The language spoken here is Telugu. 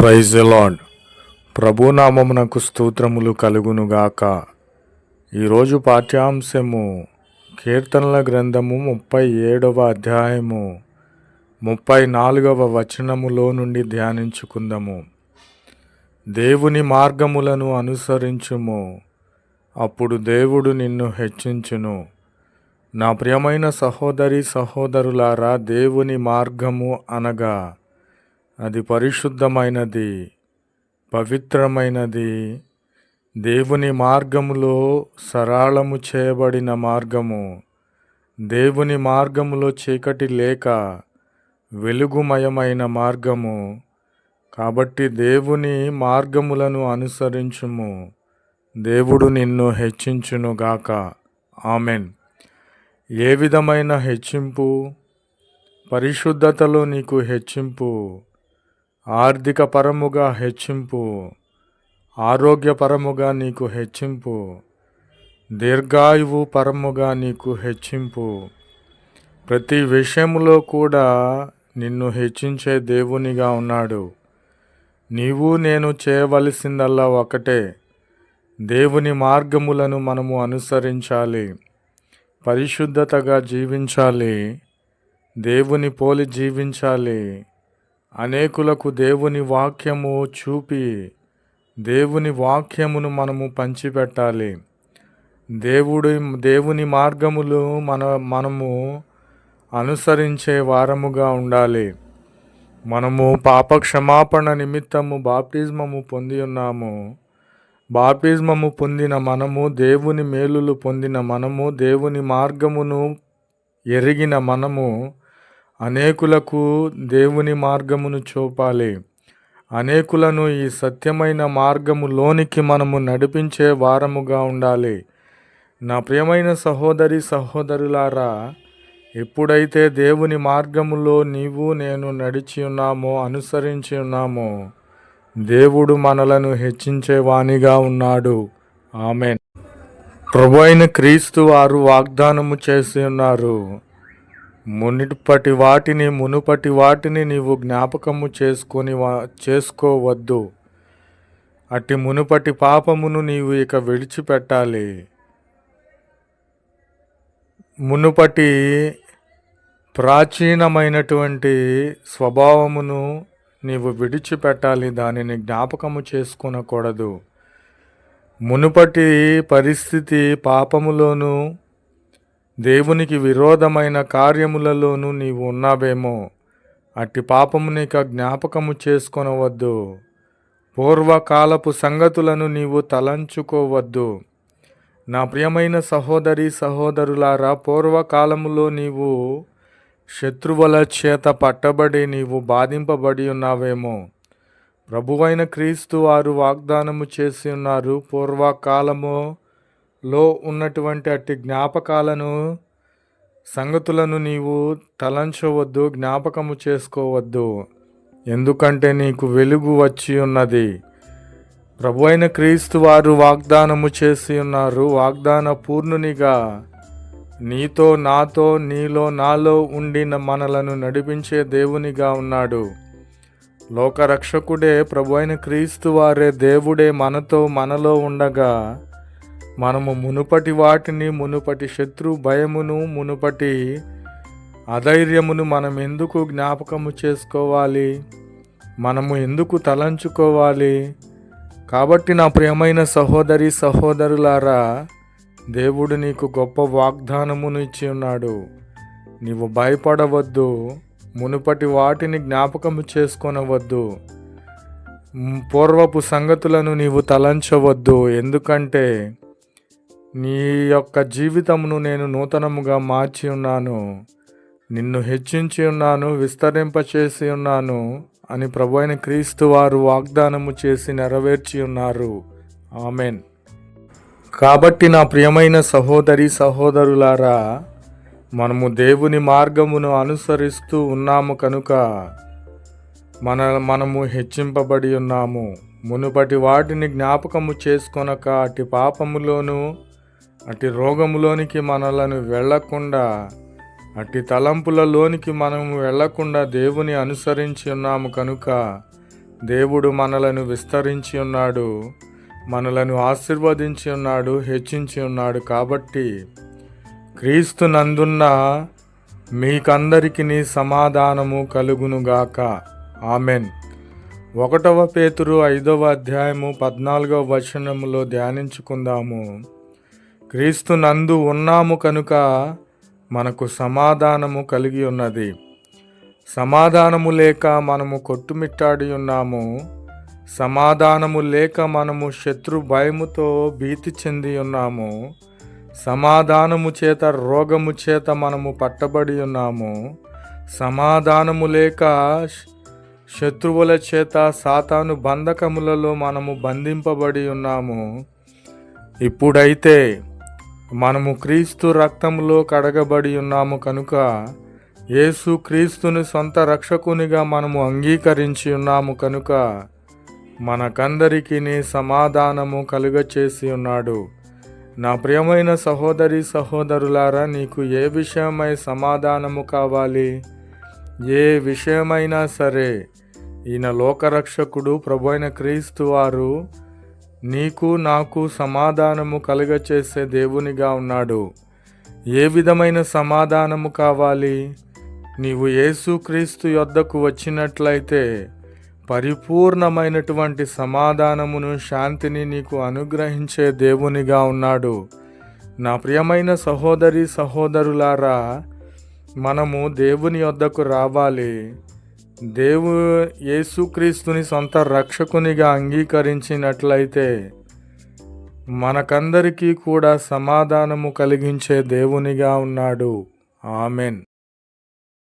ప్రైజ్ లాడ్ ప్రభునామమునకు స్తోత్రములు కలుగునుగాక. ఈరోజు పాఠ్యాంశము కీర్తనల గ్రంథము ముప్పై ఏడవ అధ్యాయము ముప్పై నాలుగవ వచనములో నుండి ధ్యానించుకుందాము. దేవుని మార్గములను అనుసరించుము. అప్పుడు దేవుడు నిన్ను హెచ్చించును. నా ప్రియమైన సహోదరి సహోదరులారా దేవుని మార్గము అనగా అది పరిశుద్ధమైనది పవిత్రమైనది. దేవుని మార్గములో సరళము చేయబడిన మార్గము. దేవుని మార్గములో చీకటి లేక వెలుగుమయమైన మార్గము. కాబట్టి దేవుని మార్గములను అనుసరించుము. దేవుడు నిన్ను హెచ్చించునుగాక ఆమెన్. ఏ విధమైన హెచ్చింపు? పరిశుద్ధతలో నీకు హెచ్చింపు. ఆర్థిక పరముగా హెచ్చింపు ఆరోగ్యపరముగా నీకు హెచ్చింపు దీర్ఘాయువు పరముగా నీకు హెచ్చింపు. ప్రతి విషయములో కూడా నిన్ను హెచ్చించే దేవునిగా ఉన్నాడు. నీవు నేను చేయవలసిందల్లా ఒకటే. దేవుని మార్గములను మనము అనుసరించాలి. పరిశుద్ధతగా జీవించాలి. దేవుని పోలి జీవించాలి. అనేకులకు దేవుని వాక్యము చూపి దేవుని వాక్యమును మనము పంచిపెట్టాలి. దేవుడి దేవుని మార్గములు మన మనము అనుసరించే వారముగా ఉండాలి. మనము పాప క్షమాపణ నిమిత్తము బాప్టిజమము పొంది ఉన్నాము. బాప్టిజమము పొందిన మనము దేవుని మేలులు పొందిన మనము దేవుని మార్గమును ఎరిగిన మనము అనేకులకు దేవుని మార్గమును చూపాలి. అనేకులను ఈ సత్యమైన మార్గములోనికి మనము నడిపించే వారముగా ఉండాలి. నా ప్రియమైన సహోదరి సహోదరులారా ఎప్పుడైతే దేవుని మార్గములో నీవు నేను నడిచి ఉన్నామో అనుసరించి ఉన్నామో దేవుడు మనలను హెచ్చించేవానిగా ఉన్నాడు. ఆమెన్. ప్రభు అయిన క్రీస్తు వారు వాగ్దానము చేసి ఉన్నారు. మునుపటి వాటిని మునుపటి వాటిని నీవు జ్ఞాపకము చేసుకొని వా- చేసుకోవద్దు. అట్టి మునుపటి పాపమును నీవు ఇక విడిచిపెట్టాలి. మునుపటి ప్రాచీనమైనటువంటి స్వభావమును నీవు విడిచిపెట్టాలి దానిని జ్ఞాపకము చేసుకునకూడదు. మునుపటి పరిస్థితి పాపములోనూ దేవునికి విరోధమైన కార్యములలోనూ నీవు ఉన్నావేమో? అట్టి పాపమునిక జ్ఞాపకము చేసుకొనవద్దు. పూర్వకాలపు సంగతులను నీవు తలంచుకోవద్దు. నా ప్రియమైన సహోదరి సహోదరులారా పూర్వకాలములో నీవు శత్రువుల చేత పట్టబడి నీవు బాధింపబడి ఉన్నావేమో? ప్రభువైన క్రీస్తు వారు వాగ్దానము చేసి ఉన్నారు పూర్వకాలము లో ఉన్నటువంటి అట్టి జ్ఞాపకాలను సంగతులను నీవు తలంచవద్దు జ్ఞాపకము చేసుకోవద్దు. ఎందుకంటే నీకు వెలుగు వచ్చి ఉన్నది. ప్రభు అయిన క్రీస్తు వారు వాగ్దానము చేసి ఉన్నారు. వాగ్దాన పూర్ణునిగా నీతో నాతో నీలో నాలో ఉండిన మనలను నడిపించే దేవునిగా ఉన్నాడు. లోకరక్షకుడే ప్రభు అయిన క్రీస్తు వారే దేవుడే మనతో మనలో ఉండగా మనము మునుపటి వాటిని మునుపటి శత్రు భయమును మునుపటి అధైర్యమును మనం ఎందుకు జ్ఞాపకము చేసుకోవాలి? మనము ఎందుకు తలంచుకోవాలి? కాబట్టి నా ప్రియమైన సహోదరి సహోదరులారా దేవుడు నీకు గొప్ప వాగ్దానమును ఇచ్చి ఉన్నాడు. నీవు భయపడవద్దు మునుపటి వాటిని జ్ఞాపకము చేసుకొనవద్దు. పూర్వపు సంగతులను నీవు తలంచవద్దు. ఎందుకంటే నీ యొక్క జీవితమును నేను నూతనముగా మార్చి ఉన్నాను. నిన్ను హెచ్చించి ఉన్నాను విస్తరింపచేసి ఉన్నాను అని ప్రభు అయిన క్రీస్తు వారు వాగ్దానము చేసి నెరవేర్చి ఉన్నారు. ఆమెన్. కాబట్టి నా ప్రియమైన సహోదరి సహోదరులారా మనము దేవుని మార్గమును అనుసరిస్తూ ఉన్నాము కనుక మన మనము హెచ్చింపబడి ఉన్నాము. మునుపటి వాటిని జ్ఞాపకము చేసుకొనక అటు పాపములోనూ అట్టి రోగములోనికి మనలను వెళ్ళకుండా అట్టి తలంపులలోనికి మనము వెళ్ళకుండా దేవుని అనుసరించి ఉన్నాము కనుక దేవుడు మనలను విస్తరించి ఉన్నాడు మనలను ఆశీర్వదించి ఉన్నాడు హెచ్చించి ఉన్నాడు కాబట్టి క్రీస్తు నందున్న మీకందరికి సమాధానము కలుగునుగాక. ఆమెన్. ఒకటవ పేతురు ఐదవ అధ్యాయము పద్నాలుగవ వచనములో ధ్యానించుకుందాము. క్రీస్తు నందు ఉన్నాము కనుక మనకు సమాధానము కలిగి ఉన్నది. సమాధానము లేక మనము కొట్టుమిట్టాడి ఉన్నాము. సమాధానము లేక మనము శత్రు భయముతో భీతి చెంది ఉన్నాము. సమాధానము చేత రోగము చేత మనము పట్టబడి ఉన్నాము. సమాధానము లేక శత్రువుల చేత సాతాను బంధకములలో మనము బంధింపబడి ఉన్నాము. ఇప్పుడైతే మనము క్రీస్తు రక్తంలో కడగబడి ఉన్నాము కనుక యేసు క్రీస్తుని సొంత రక్షకునిగా మనము అంగీకరించి ఉన్నాము కనుక మనకందరికీ సమాధానము కలుగచేసి ఉన్నాడు. నా ప్రియమైన సహోదరి సహోదరులారా నీకు ఏ విషయమై సమాధానము కావాలి? ఏ విషయమైనా సరే ఈయన లోకరక్షకుడు ప్రభు అయిన క్రీస్తు వారు నీకు నాకు సమాధానము కలుగచేసే దేవునిగా ఉన్నాడు. ఏ విధమైన సమాధానము కావాలి? నీవు యేసుక్రీస్తు యొద్దకు వచ్చినట్లయితే పరిపూర్ణమైనటువంటి సమాధానమును శాంతిని నీకు అనుగ్రహించే దేవునిగా ఉన్నాడు. నా ప్రియమైన సహోదరి సహోదరులారా మనము దేవుని యొద్దకు రావాలి. దేవు యేసుక్రీస్తుని సొంత రక్షకునిగా అంగీకరించినట్లయితే మనకందరికీ కూడా సమాధానము కలిగించే దేవునిగా ఉన్నాడు. ఆమెన్.